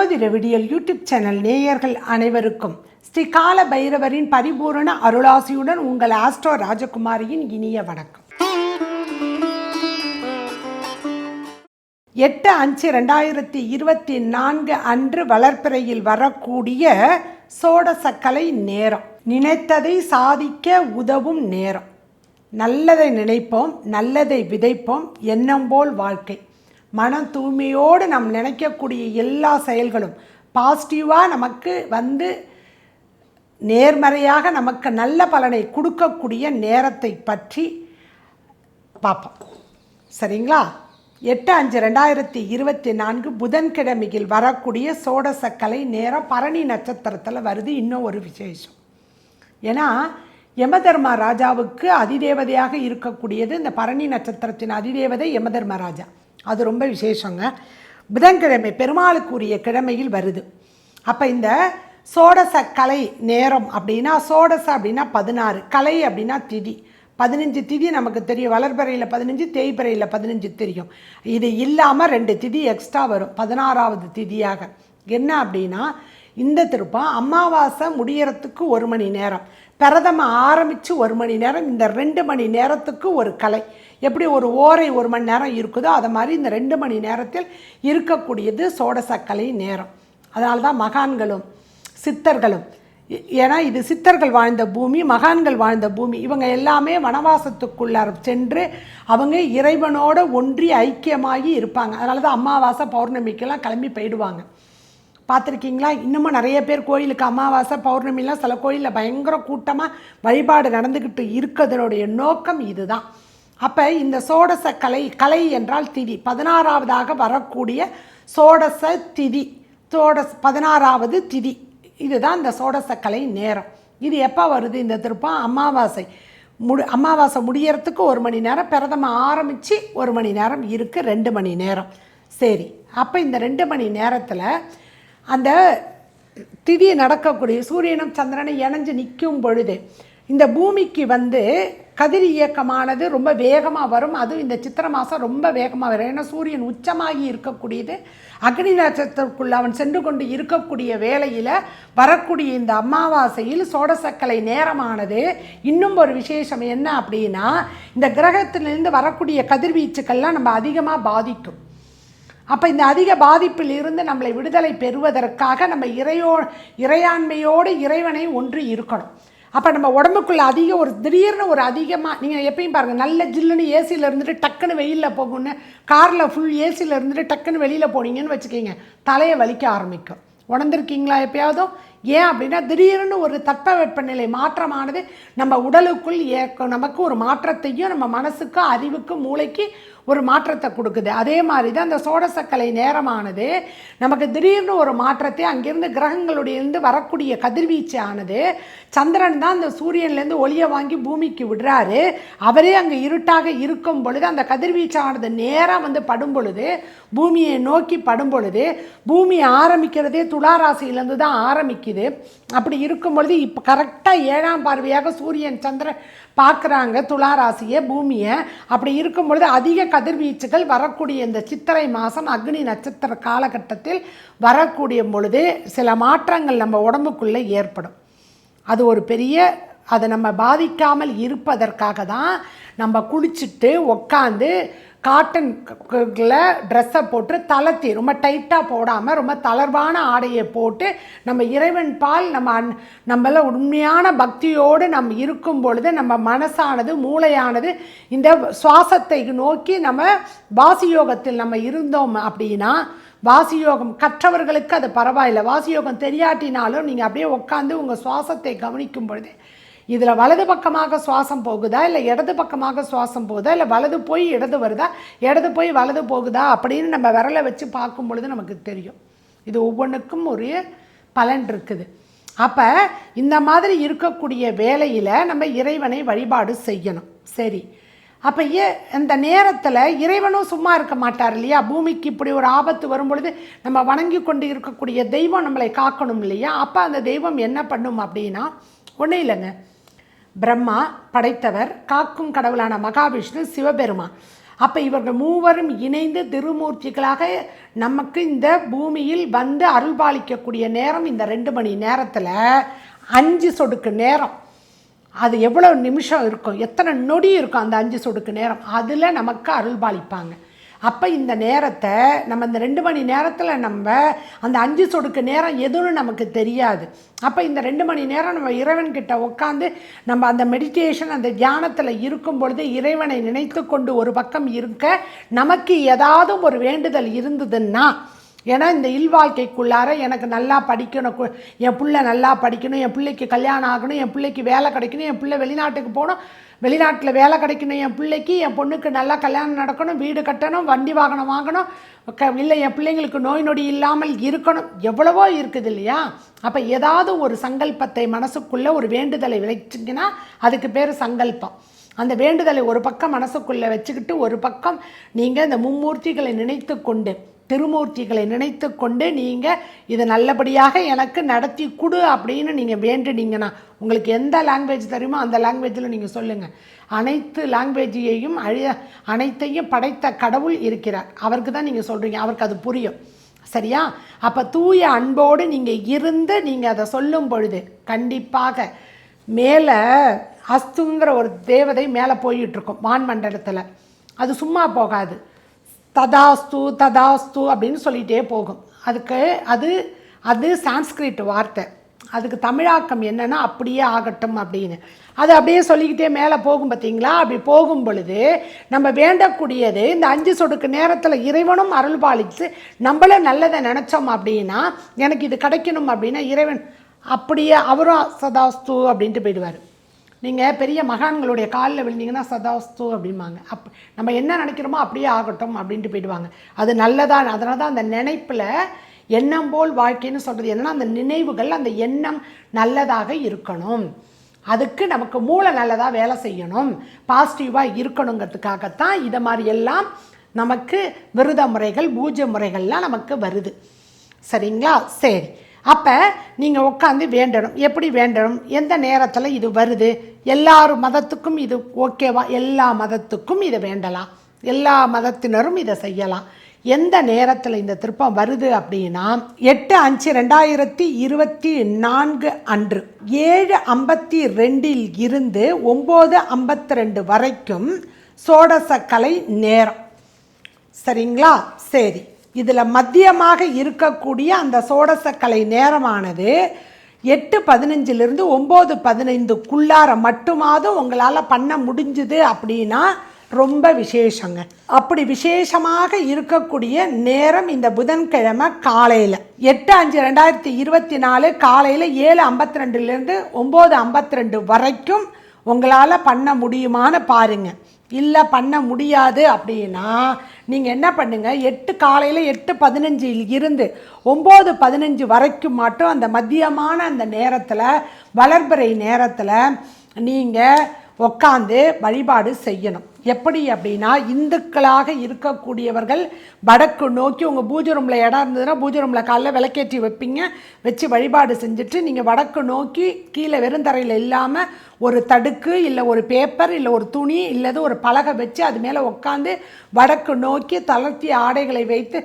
ஜோதிட விடியல் YouTube channel நேயர்கள் அனைவருக்கும் ஸ்ரீகால பைரவரின் பரிபூரண அருளாசியுடன் உங்கள் ஆஸ்ட்ரோ ராஜகுமாரியின் இனிய வணக்கம். எட்டு அஞ்சு ரெண்டாயிரத்தி இருபத்தி நான்கு அன்று வளர்ப்பிறையில் வரக்கூடிய சோடசக்கலை நேரம். நினைத்ததை சாதிக்க உதவும் நேரம். நல்லதை நினைப்போம் நல்லதை விதைப்போம் எண்ணம் போல் வாழ்க்கை. மன தூய்மையோடு நாம் நினைக்கக்கூடிய எல்லா செயல்களும் பாசிட்டிவாக நமக்கு வந்து நேர்மறையாக நமக்கு நல்ல பலனை கொடுக்கக்கூடிய நேரத்தை பற்றி பார்ப்போம். சரிங்களா? எட்டு அஞ்சு ரெண்டாயிரத்தி இருபத்தி நான்கு புதன்கிழமையில் வரக்கூடிய சோடசக்கலை நேரம் பரணி நட்சத்திரத்தில் வருது இன்னும் ஒரு விசேஷம். ஏன்னா யமதர்மா ராஜாவுக்கு அதிதேவதையாக இருக்கக்கூடியது இந்த பரணி நட்சத்திரத்தின் அதிதேவதை யமதர்ம ராஜா. அது ரொம்ப விசேஷங்க. புதன்கிழமை பெருமாளுக்குரிய கிழமையில் வருது. அப்போ இந்த சோடச கலை நேரம் அப்படின்னா சோடச அப்படின்னா பதினாறு கலை அப்படின்னா திதி. பதினஞ்சு திதி நமக்கு தெரியும். வளர்பறையில் பதினஞ்சு தேய்பறையில் பதினஞ்சு தெரியும். இது இல்லாமல் ரெண்டு திதி எக்ஸ்ட்ரா வரும். பதினாறாவது திதியாக. என்ன அப்படின்னா இந்த திருப்பம் அமாவாசை முடியறதுக்கு ஒரு மணி நேரம். பிரதம ஆரம்பித்து ஒரு மணி நேரம் இந்த ரெண்டு மணி நேரத்துக்கு ஒரு கலை. எப்படி ஒரு ஓரை ஒரு மணி நேரம் இருக்குதோ அதை மாதிரி இந்த ரெண்டு மணி நேரத்தில் இருக்கக்கூடியது சோடசக்கலை நேரம். அதனால தான் மகான்களும் சித்தர்களும் ஏன்னா இது சித்தர்கள் வாழ்ந்த பூமி மகான்கள் வாழ்ந்த பூமி. இவங்க எல்லாமே வனவாசத்துக்குள்ளார் சென்று அவங்க இறைவனோட ஒன்றி ஐக்கியமாகி இருப்பாங்க. அதனால தான் அமாவாசை பௌர்ணமிக்கெல்லாம் கிளம்பி போயிடுவாங்க. பார்த்துருக்கீங்களா? இன்னமும் நிறைய பேர் கோயிலுக்கு அமாவாசை பௌர்ணமிலாம் சில கோயிலில் பயங்கர கூட்டமாக வழிபாடு நடந்துக்கிட்டு இருக்கிறதனுடைய நோக்கம் இதுதான். அப்போ இந்த சோடச கலை கலை என்றால் திதி. பதினாறாவதாக வரக்கூடிய சோடச திதி. சோடஸ் பதினாறாவது திதி. இதுதான் இந்த சோடசக்கலை கலை நேரம். இது எப்போ வருது இந்த திருப்பம்? அமாவாசை. முடி அமாவாசை முடியறதுக்கு ஒரு மணி நேரம் பிரதம ஆரம்பித்து ஒரு மணி நேரம் இருக்குது ரெண்டு மணி நேரம். சரி அப்போ இந்த ரெண்டு மணி நேரத்தில் அந்த திதி நடக்கக்கூடிய சூரியனும் சந்திரனும் இணைஞ்சு நிற்கும் பொழுது இந்த பூமிக்கு வந்து கதிர் இயக்கமானது ரொம்ப வேகமாக வரும். அதுவும் இந்த சித்திரை மாதம் ரொம்ப வேகமாக வரும். ஏன்னா சூரியன் உச்சமாகி இருக்கக்கூடியது. அக்னி நட்சத்திரத்துக்குள்ள அவன் சென்று கொண்டு இருக்கக்கூடிய வேலையில் வரக்கூடிய இந்த அமாவாசையில் சோடசக்கலை நேரமானது. இன்னும் ஒரு விசேஷம் என்ன அப்படின்னா இந்த கிரகத்திலிருந்து வரக்கூடிய கதிர்வீச்சுக்கள்லாம் நம்ம அதிகமாக பாதிக்கும். அப்போ இந்த அதிக பாதிப்பில் இருந்து நம்மளை விடுதலை பெறுவதற்காக நம்ம இறையோ இறையாண்மையோடு இறைவனை ஒன்று இருக்கணும். அப்போ நம்ம உடம்புக்குள்ளே அதிக ஒரு திடீர்னு ஒரு அதிகமாக நீங்கள் எப்பயும் பாருங்கள் நல்ல ஜில்லுன்னு ஏசியில் இருந்துட்டு டக்குன்னு வெயிலில் போகும்னு காரில் ஃபுல் ஏசியில் இருந்துட்டு டக்குன்னு வெளியில் போனீங்கன்னு வச்சுக்கோங்க தலையை வலிக்க ஆரம்பிக்கும். உணர்ந்திருக்கீங்களா எப்பயாவதும்? ஏன் அப்படின்னா திடீர்னு ஒரு தட்பவெப்பநிலை மாற்றமானது நம்ம உடலுக்குள் ஏ- நமக்கு ஒரு மாற்றத்தையும் நம்ம மனசுக்கு அறிவுக்கு மூளைக்கு ஒரு மாற்றத்தை கொடுக்குது. அதே மாதிரி தான் அந்த சோடசக்கலை நேரமானது நமக்கு திடீர்னு ஒரு மாற்றத்தை அங்கிருந்து கிரகங்களுடைய இருந்து வரக்கூடிய கதிர்வீச்சு ஆனது சந்திரன் தான் அந்த சூரியன்லேருந்து ஒளியை வாங்கி பூமிக்கு விடுறாரு. அவரே அங்கே இருட்டாக இருக்கும் பொழுது அந்த கதிர்வீச்சானது நேராக வந்து படும் பொழுது பூமியை நோக்கி படும் பொழுது பூமி ஆரம்பிக்கிறதே துளாராசியிலேருந்து தான் ஆரம்பிக்குது. அப்படி இருக்கும் பொழுது இப்போ கரெக்டாக ஏழாம் பார்வையாக சூரியன் சந்திரன் பார்க்குறாங்க துளாராசியை பூமியை. அப்படி இருக்கும் பொழுது அதிக கதிர்வீச்சுகள் வரக்கூடிய இந்த சித்திரை மாதம் அக்னி நட்சத்திர காலகட்டத்தில் வரக்கூடிய பொழுது சில மாற்றங்கள் நம்ம உடம்புக்குள்ளே ஏற்படும். அது ஒரு பெரிய அதை நம்ம பாதிக்காமல் இருப்பதற்காக தான் நம்ம குளிச்சுட்டு உக்காந்து காட்டன்ல ட்ரெஸ்ஸை போட்டு தளர்த்தி ரொம்ப டைட்டாக போடாமல் ரொம்ப தளர்வான ஆடையை போட்டு நம்ம இறைவன் பால் நம்ம அன் நம்மள உண்மையான பக்தியோடு நம்ம இருக்கும் பொழுது நம்ம மனசானது மூளையானது இந்த சுவாசத்தை நோக்கி நம்ம வாசியோகத்தில் நம்ம இருந்தோம் அப்படின்னா வாசியோகம் கற்றவர்களுக்கு அது பரவாயில்லை. வாசியோகம் தெரியாட்டினாலும் நீங்கள் அப்படியே உட்காந்து உங்கள் சுவாசத்தை கவனிக்கும் பொழுது இதில் வலது பக்கமாக சுவாசம் போகுதா இல்லை இடது பக்கமாக சுவாசம் போகுதா இல்லை வலது போய் இடது வருதா இடது போய் வலது போகுதா அப்படின்னு நம்ம விரலை வச்சு பார்க்கும் பொழுது நமக்கு தெரியும். இது ஒவ்வொன்றுக்கும் ஒரு பலன் இருக்குது. அப்போ இந்த மாதிரி இருக்கக்கூடிய வேலையில் நம்ம இறைவனை வழிபாடு செய்யணும். சரி. அப்போ ஏ அந்த நேரத்தில் இறைவனும் சும்மா இருக்க மாட்டார் இல்லையா? பூமிக்கு இப்படி ஒரு ஆபத்து வரும் பொழுது நம்ம வணங்கி கொண்டு இருக்கக்கூடிய தெய்வம் நம்மளை காக்கணும் இல்லையா? அப்போ அந்த தெய்வம் என்ன பண்ணும் அப்படின்னா ஒன்றும் இல்லைங்க. பிரம்மா படைத்தவர் காக்கும் கடவுளான மகாவிஷ்ணு சிவபெருமான். அப்போ இவர்கள் மூவரும் இணைந்து திருமூர்த்திகளாக நமக்கு இந்த பூமியில் வந்து அருள்பாலிக்கக்கூடிய நேரம் இந்த ரெண்டு மணி நேரத்தில் அஞ்சு சொடுக்கு நேரம். அது எவ்வளோ நிமிஷம் இருக்கும்? எத்தனை நொடி இருக்கும் அந்த அஞ்சு சொடுக்கு நேரம்? அதில் நமக்கு அருள்பாலிப்பாங்க. அப்போ இந்த நேரத்தை நம்ம இந்த ரெண்டு மணி நேரத்தில் நம்ம அந்த அஞ்சு சொடுக்கு நேரம் எதுன்னு நமக்கு தெரியாது. அப்போ இந்த ரெண்டு மணி நேரம் நம்ம இறைவன்கிட்ட உட்காந்து நம்ம அந்த மெடிடேஷன் அந்த தியானத்தில் இருக்கும் பொழுது இறைவனை நினைத்து கொண்டு ஒரு பக்கம் இருக்க நமக்கு ஏதாவது ஒரு வேண்டுதல் இருந்ததுன்னா ஏன்னா இந்த இல்வாழ்க்கைக்குள்ளார எனக்கு நல்லா படிக்கணும் கு- என் பிள்ளை நல்லா படிக்கணும் என் பிள்ளைக்கு கல்யாணம் ஆகணும் என் பிள்ளைக்கு வேலை கிடைக்கணும் என் பிள்ளை வெளிநாட்டுக்கு போகணும் வெளிநாட்டில் வேலை கிடைக்கணும் என் பிள்ளைக்கு என் பொண்ணுக்கு நல்லா கல்யாணம் நடக்கணும் வீடு கட்டணும் வண்டி வாகனம் வாங்கணும் க இல்லை என் பிள்ளைங்களுக்கு நோய் நொடி இல்லாமல் இருக்கணும். எவ்வளவோ இருக்குது இல்லையா? அப்போ ஏதாவது ஒரு சங்கல்பத்தை மனசுக்குள்ளே ஒரு வேண்டுதலை விளைச்சிங்கன்னா அதுக்கு பேர் சங்கல்பம். அந்த வேண்டுதலை ஒரு பக்கம் மனசுக்குள்ளே வச்சுக்கிட்டு ஒரு பக்கம் நீங்கள் இந்த மும்மூர்த்திகளை நினைத்து கொண்டு திருமூர்த்திகளை நினைத்து கொண்டு நீங்கள் இதை நல்லபடியாக எனக்கு நடத்தி கொடு அப்படின்னு நீங்கள் வேண்டுனீங்கன்னா உங்களுக்கு எந்த லாங்குவேஜ் தெரியுமோ அந்த லாங்குவேஜில் நீங்கள் சொல்லுங்கள் அனைத்து லாங்குவேஜையும் அழிய அனைத்தையும் படைத்த கடவுள் இருக்கிறார். அவருக்கு தான் நீங்கள் சொல்கிறீங்க அவருக்கு அது புரியும். சரியா? அப்போ தூய அன்போடு நீங்கள் இருந்து நீங்கள் அதை சொல்லும் பொழுது கண்டிப்பாக மேலே அஸ்துங்கிற ஒரு தேவதை மேலே போயிட்டுருக்கும் வான்மண்டலத்தில். அது சும்மா போகாது. ததாஸ்து ததாஸ்து அப்படின்னு சொல்லிகிட்டே போகும். அதுக்கு அது அது சான்ஸ்கிரிட் வார்த்தை. அதுக்கு தமிழாக்கம் என்னென்னா அப்படியே ஆகட்டும் அப்படின்னு. அது அப்படியே சொல்லிக்கிட்டே மேலே போகும் பார்த்தீங்களா? அப்படி போகும் பொழுது நம்ம வேண்டக்கூடியது இந்த அஞ்சு சொடுக்கு நேரத்தில் இறைவனும் அருள்பாலித்து நம்மளும் நல்லதை நினச்சோம் அப்படின்னா எனக்கு இது கிடைக்கணும் அப்படின்னா இறைவன் அப்படியே அவரும் சதாஸ்து அப்படின்ட்டு போயிடுவார். நீங்கள் பெரிய மகான்களுடைய காலில் விழுந்தீங்கன்னா சதாஸ்து அப்படிம்பாங்க. அப் நம்ம என்ன நினைக்கிறோமோ அப்படியே ஆகட்டும் அப்படின்ட்டு போயிடுவாங்க. அது நல்லதான். அதனால தான் அந்த நினைப்பில் எண்ணம் போல் வாழ்க்கைன்னு சொல்கிறது என்னன்னா அந்த நினைவுகள் அந்த எண்ணம் நல்லதாக இருக்கணும். அதுக்கு நமக்கு மூளை நல்லதாக வேலை செய்யணும். பாசிட்டிவாக இருக்கணுங்கிறதுக்காகத்தான் இதை மாதிரி எல்லாம் நமக்கு விரத முறைகள் பூஜை முறைகள்லாம் நமக்கு வருது. சரிங்களா? சரி. அப்போ நீங்கள் உட்காந்து வேண்டணும். எப்படி வேண்டணும்? எந்த நேரத்தில் இது வருது? எல்லார் மதத்துக்கும் இது ஓகேவா? எல்லா மதத்துக்கும் இதை வேண்டலாம். எல்லா மதத்தினரும் இதை செய்யலாம். எந்த நேரத்தில் இந்த திருப்பம் வருது அப்படின்னா எட்டு அஞ்சு ரெண்டாயிரத்தி இருபத்தி நான்கு அன்று ஏழு ஐம்பத்தி ரெண்டில் இருந்து ஒம்பது ஐம்பத்தி ரெண்டு வரைக்கும் சோடசக்கலை நேரம். சரிங்களா? சரி. இதில் மத்தியமாக இருக்கக்கூடிய அந்த சோடசக்கலை நேரமானது எட்டு பதினஞ்சிலிருந்து ஒம்பது பதினைந்துக்குள்ளார மட்டுமாவது உங்களால் பண்ண முடிஞ்சுது அப்படின்னா ரொம்ப விசேஷங்க. அப்படி விசேஷமாக இருக்கக்கூடிய நேரம் இந்த புதன்கிழமை காலையில். எட்டு அஞ்சு ரெண்டாயிரத்தி இருபத்தி நாலு காலையில் ஏழு ஐம்பத்தி ரெண்டுலேருந்து ஒம்பது ஐம்பத்தி ரெண்டு வரைக்கும் உங்களால் பண்ண முடியுமான்னு பாருங்கள் இல்லை பண்ண முடியாது அப்படின்னா நீங்கள் என்ன பண்ணுங்கள் எட்டு காலையில் எட்டு பதினஞ்சில் இருந்து ஒம்பது பதினஞ்சு வரைக்கும் மட்டும் அந்த மதியமான அந்த நேரத்தில் வளர்பிறை நேரத்தில் நீங்கள் உட்காந்து வழிபாடு செய்யணும். எப்படி அப்படின்னா இந்துக்களாக இருக்கக்கூடியவர்கள் வடக்கு நோக்கி உங்கள் பூஜை ரூமில் இடம் இருந்ததுன்னா பூஜை ரூமில் காலைல விளக்கேற்றி வைப்பீங்க. வச்சு வழிபாடு செஞ்சுட்டு நீங்கள் வடக்கு நோக்கி கீழே வெறுந்தரையில் இல்லாமல் ஒரு தடுக்கு இல்லை ஒரு பேப்பர் இல்லை ஒரு துணி இல்லது ஒரு பலகை வச்சு அது மேலே உட்காந்து வடக்கு நோக்கி தளர்த்திய ஆடைகளை வைத்து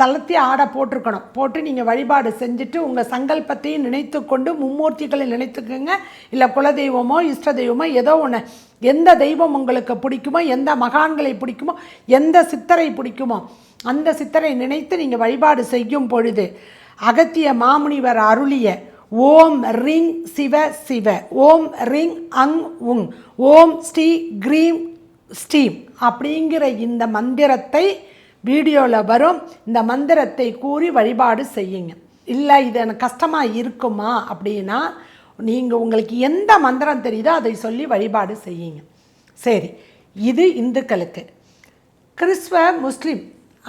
தளர்த்தி ஆடை போட்டிருக்கணும். போட்டு நீங்கள் வழிபாடு செஞ்சுட்டு உங்கள் சங்கல்பத்தையும் நினைத்து கொண்டு மும்மூர்த்திகளை நினைத்துக்கோங்க. இல்லை குலதெய்வமோ இஷ்ட தெய்வமோ ஏதோ ஒன்று எந்த தெய்வம் உங்களுக்கு பிடிக்குமோ எந்த மகான்களை பிடிக்குமோ எந்த சித்தரை பிடிக்குமோ அந்த சித்தரை நினைத்து நீங்கள் வழிபாடு செய்யும் பொழுது அகத்திய மாமுனிவர் அருளிய ஓம் ரிங் சிவ சிவ ஓம் ரிங் அங் உங் ஓம் ஸ்ரீ க்ரீம் ஸ்டீம் அப்படிங்கிற இந்த மந்திரத்தை வீடியோவில் வரும். இந்த மந்திரத்தை கூறி வழிபாடு செய்யுங்க. இல்லை இது எனக்கு கஷ்டமாக இருக்குமா? அப்படின்னா நீங்கள் உங்களுக்கு எந்த மந்திரம் தெரியுதோ அதை சொல்லி வழிபாடு செய்யுங்க. சரி இது இந்துக்களுக்கு. கிறிஸ்துவ முஸ்லீம்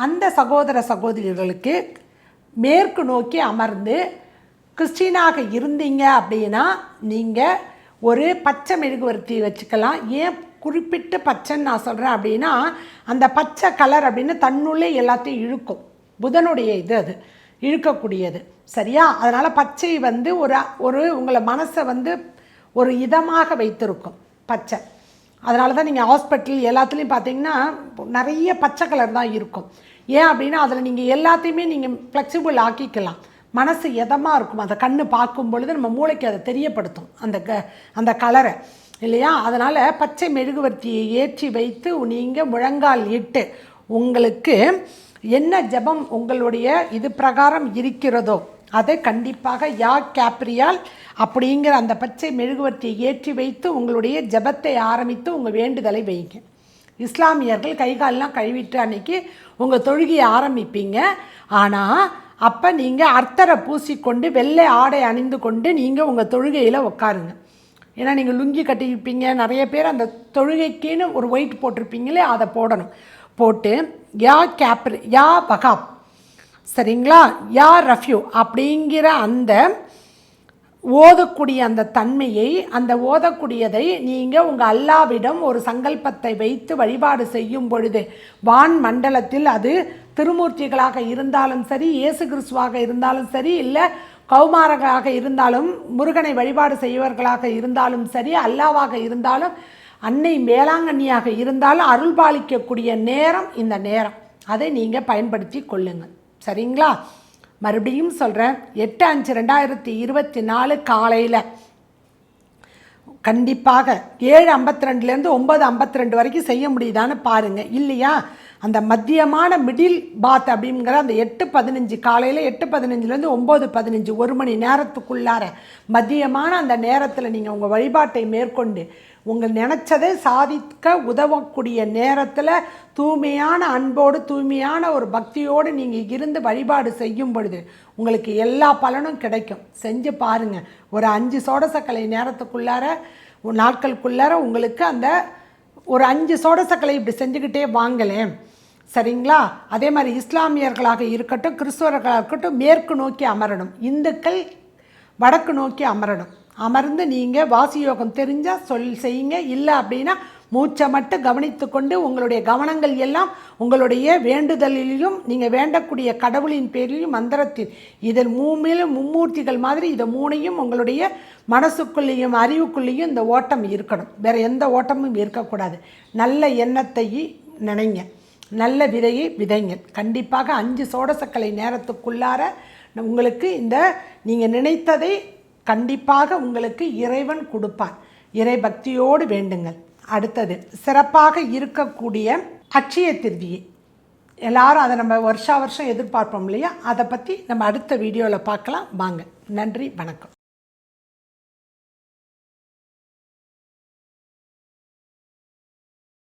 அந்த சகோதர சகோதரிகளுக்கு மேற்கு நோக்கி அமர்ந்து கிறிஸ்டினாக இருந்தீங்க அப்படின்னா நீங்கள் ஒரு பச்சை மெழுகுவர்த்தி வச்சுக்கலாம். ஏன் குறிப்பிட்டு பச்சைன்னு நான் சொல்கிறேன் அப்படின்னா அந்த பச்சை கலர் அப்படின்னு தன்னுள்ளே எல்லாத்தையும் இழுக்கும். புதனுடைய இது அது. இழுக்கக்கூடியது. சரியா? அதனால் பச்சை வந்து ஒரு ஒரு உங்களை மனசை வந்து ஒரு இதமாக வைத்திருக்கும் பச்சை. அதனால தான் நீங்கள் ஹாஸ்பிட்டல் எல்லாத்துலேயும் பார்த்தீங்கன்னா நிறைய பச்சை கலர் தான் இருக்கும். ஏன் அப்படின்னா அதில் நீங்கள் எல்லாத்தையுமே நீங்கள் ஃப்ளெக்சிபிள் ஆக்கிக்கலாம். மனசு எதமாக இருக்கும். அதை கண்ணு பார்க்கும் பொழுது நம்ம மூளைக்கு அதை தெரியப்படுத்தும். அந்த க அந்த கலரை இல்லையா? அதனால் பச்சை மெழுகுவர்த்தியை ஏற்றி வைத்து நீங்கள் முழங்கால் இட்டு உங்களுக்கு என்ன ஜெபம் உங்களுடைய இது பிரகாரம் இருக்கிறதோ அதை கண்டிப்பாக யா கேப்ரியால் அப்படிங்கிற அந்த பச்சை மெழுகுவர்த்தியை ஏற்றி வைத்து உங்களுடைய ஜெபத்தை ஆரம்பித்து உங்கள் வேண்டுதலை வைங்க. இஸ்லாமியர்கள் கைகாலெலாம் கழுவிட்டு அன்னைக்கு உங்கள் தொழுகையை ஆரம்பிப்பீங்க. ஆனால் அப்போ நீங்கள் அர்த்தரை பூசிக்கொண்டு வெள்ளை ஆடை அணிந்து கொண்டு நீங்கள் உங்கள் தொழுகையில் உட்காருங்க ஏன்னா நீங்கள் லுங்கி கட்டியிருப்பீங்க நிறைய பேர் அந்த தொழுகைக்குன்னு ஒரு ஒயிட் போட்டிருப்பீங்களே அதை போடணும். போட்டு யா கேப்ரி யா வகாப் சரிங்களா? யா ரஃப்யூ அப்படிங்கிற அந்த ஓதக்கூடிய அந்த தன்மையை அந்த ஓதக்கூடியதை நீங்கள் உங்கள் அல்லாவிடம் ஒரு சங்கல்பத்தை வைத்து வழிபாடு செய்யும் பொழுது வான் மண்டலத்தில் அது திருமூர்த்திகளாக இருந்தாலும் சரி இயேசு கிறிஸ்துவாக இருந்தாலும் சரி இல்லை கௌமாரர்களாக இருந்தாலும் முருகனை வழிபாடு செய்வர்களாக இருந்தாலும் சரி அல்லாவாக இருந்தாலும் அன்னை வேளாங்கண்ணியாக இருந்தாலும் அருள்பாலிக்கக்கூடிய நேரம் இந்த நேரம். அதை நீங்கள் பயன்படுத்தி கொள்ளுங்கள். சரிங்களா? மறுபடியும் சொல்கிறேன் எட்டு அஞ்சு ரெண்டாயிரத்தி இருபத்தி நாலு காலையில். கண்டிப்பாக ஏழு ஐம்பத்தி ரெண்டுலேருந்து ஒம்பது ஐம்பத்தி ரெண்டு வரைக்கும் செய்ய முடியுதான்னு பாருங்கள் இல்லையா? அந்த மத்தியமான மிடில் பாத் அப்படிங்கிற அந்த எட்டு பதினஞ்சு காலையில் எட்டு பதினஞ்சுலேருந்து ஒம்பது பதினஞ்சு ஒரு மணி நேரத்துக்குள்ளார மத்தியமான அந்த நேரத்தில் நீங்கள் உங்கள் வழிபாட்டை மேற்கொண்டு உங்கள் நினச்சதை சாதிக்க உதவக்கூடிய நேரத்தில் தூய்மையான அன்போடு தூய்மையான ஒரு பக்தியோடு நீங்கள் இருந்து வழிபாடு செய்யும் பொழுது உங்களுக்கு எல்லா பலனும் கிடைக்கும். செஞ்சு பாருங்கள் ஒரு அஞ்சு சோடசக்கலை நேரத்துக்குள்ளார நாட்களுக்குள்ளார உங்களுக்கு அந்த ஒரு அஞ்சு சோடசக்கலை இப்படி செஞ்சுக்கிட்டே வாங்கலேன். சரிங்களா? அதே மாதிரி இஸ்லாமியர்களாக இருக்கட்டும் கிறிஸ்துவர்களாக இருக்கட்டும் மேற்கு நோக்கி அமரணும். இந்துக்கள் வடக்கு நோக்கி அமரணும். அமர்ந்து நீங்கள் வாசி யோகம் தெரிஞ்சால் சொல் செய்யுங்க. இல்லை அப்படின்னா மூச்சை மட்டும் கவனித்து கொண்டு உங்களுடைய கவனங்கள் எல்லாம் உங்களுடைய வேண்டுதலிலும் நீங்கள் வேண்டக்கூடிய கடவுளின் பேரிலும் மந்திரத்தில். இதில் மூமிலும் மும்மூர்த்திகள் மாதிரி இதை மூணையும் உங்களுடைய மனசுக்குள்ளேயும் அறிவுக்குள்ளேயும் இந்த ஓட்டம் இருக்கணும். வேறு எந்த ஓட்டமும் இருக்கக்கூடாது. நல்ல எண்ணத்தை நினைங்க. நல்ல விதையை விதைங்க. கண்டிப்பாக அஞ்சு சோடசக்கலை நேரத்துக்குள்ளார உங்களுக்கு இந்த நீங்கள் நினைத்ததை கண்டிப்பாக உங்களுக்கு இறைவன் கொடுப்பார். இறை பக்தியோடு வேண்டுங்கள். அடுத்தது சிறப்பாக இருக்கக்கூடிய அட்சய திருதியை. எல்லாரும் அதை நம்ம வருஷா வருஷம் எதிர்பார்ப்போம் இல்லையா? அதை பற்றி நம்ம அடுத்த வீடியோவில் பார்க்கலாம். வாங்க. நன்றி வணக்கம்.